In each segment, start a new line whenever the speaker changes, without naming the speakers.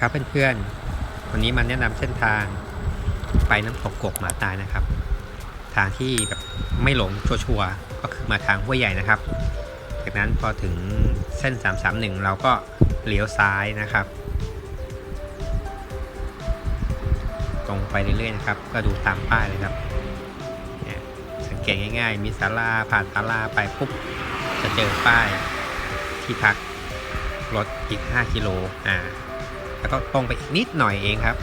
ครับเพื่อนๆ วันนี้มันแนะนำเส้นทางไปน้ำตกกกหมาตายนะครับ ทางที่แบบไม่หลงชัวร์ก็คือมาทางห้วยใหญ่นะครับ จากนั้นพอถึงเส้น 331 เราก็เลี้ยวซ้ายนะครับ ตรงไปเรื่อยๆนะครับ ก็ดูตามป้ายเลยครับสังเกตง่ายๆ มีศาลาผ่านศาลาไปปุ๊บจะเจอป้ายที่พักรถอีก 5 กิโล อ่า แล้วก็ตรงไปอีกนิดหน่อยเองครับ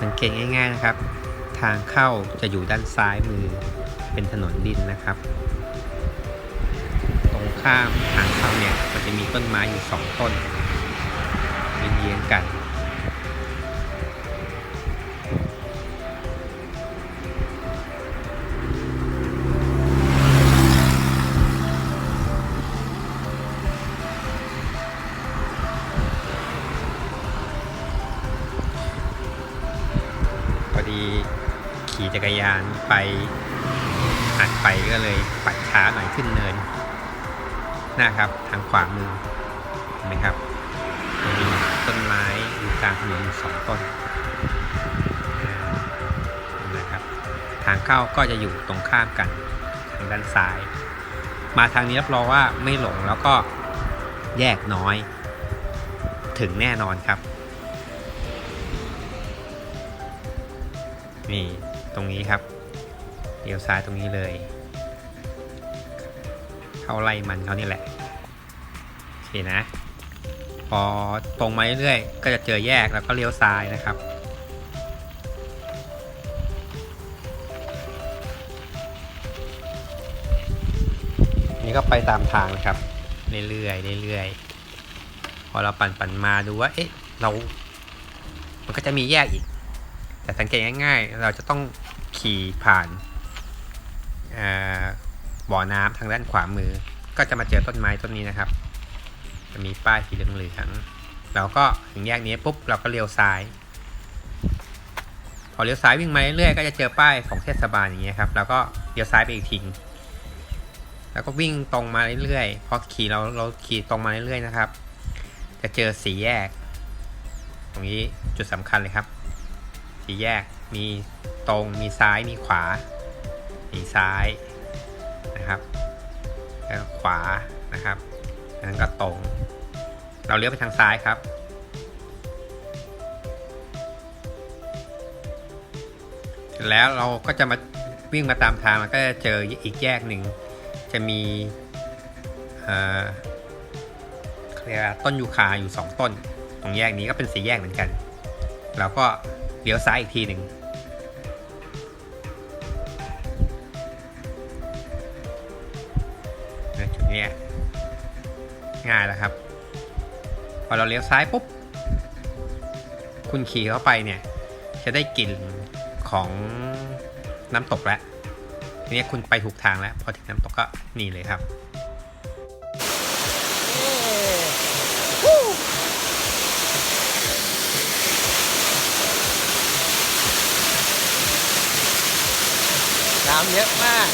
สังเกตง่ายๆนะครับ ทางเข้าจะอยู่ด้านซ้ายมือเป็นถนนดินนะครับ ตรงข้ามทางเข้าเนี่ยมันจะมีต้นไม้อยู่สองต้นเยื้องกัน พอดีขี่จักรยานไปหัดไปก็เลยปัดช้าหน่อยขึ้นเนินนะครับ ทางขวามือเห็นไหมครับมีต้นไม้อยู่กลางถนนอยู่สองต้นนะครับ ทางเข้าก็จะอยู่ตรงข้ามกันทางด้านซ้าย มาทางนี้รับรองว่าไม่หลงแล้วก็แยกน้อย ถึงแน่นอนครับ นี่ตรงนี้ครับเลี้ยวซ้ายตรงนี้เลย เข้าไล่มันเขานี่แหละโอเคนะ พอตรงมาเรื่อยๆก็จะเจอแยกแล้วก็เลี้ยวซ้ายนะครับนี่ก็ไปตามทางนะครับเรื่อยๆเรื่อยๆพอเราปั่นปั่นๆมาดูว่าเอ๊ะเรา มันก็จะมีแยกอีก แต่สังเกตง่ายๆ เราจะต้องขี่ผ่านบ่อน้ำทางด้านขวามือ ก็จะมาเจอต้นไม้ต้นนี้นะครับ จะมีป้ายสีเหลืองๆเราก็ถึงแยกนี้ปุ๊บเราก็เลี้ยวซ้าย พอเลี้ยวซ้ายวิ่งมาเรื่อยๆก็จะเจอป้ายของเทศบาลอย่างเงี้ยครับเราก็เลี้ยวซ้ายไปอีกทีแล้วก็วิ่งตรงมาเรื่อยๆ พอขี่เราเราขี่ตรงมาเรื่อยๆนะครับ จะเจอสีแยก ตรงนี้จุดสำคัญเลยครับ สี่แยกมีตรงมีซ้ายมีขวา มีซ้ายนะครับแล้วขวานะครับแล้วก็ตรง เราเลี้ยวไปทางซ้ายครับ แล้วเราก็จะมาวิ่งมาตามทางแล้วก็จะเจออีกแยกหนึ่งจะมีเอ่อเขาเรียกต้นยูคาอยู่สองต้น ตรงแยกนี้ก็เป็นสีแยกเหมือนกันเราก็ เลี้ยวซ้ายอีกทีหนึ่งนี่ยจุดนี้ง่ายแล้วครับ พอเราเลี้ยวซ้ายปุ๊บ คุณขี่เข้าไปเนี่ย จะได้กลิ่นของน้ำตกแล้วทีนี้คุณไปถูกทางแล้ว พอถึงน้ำตกก็นี่เลยครับ
เยอะมาก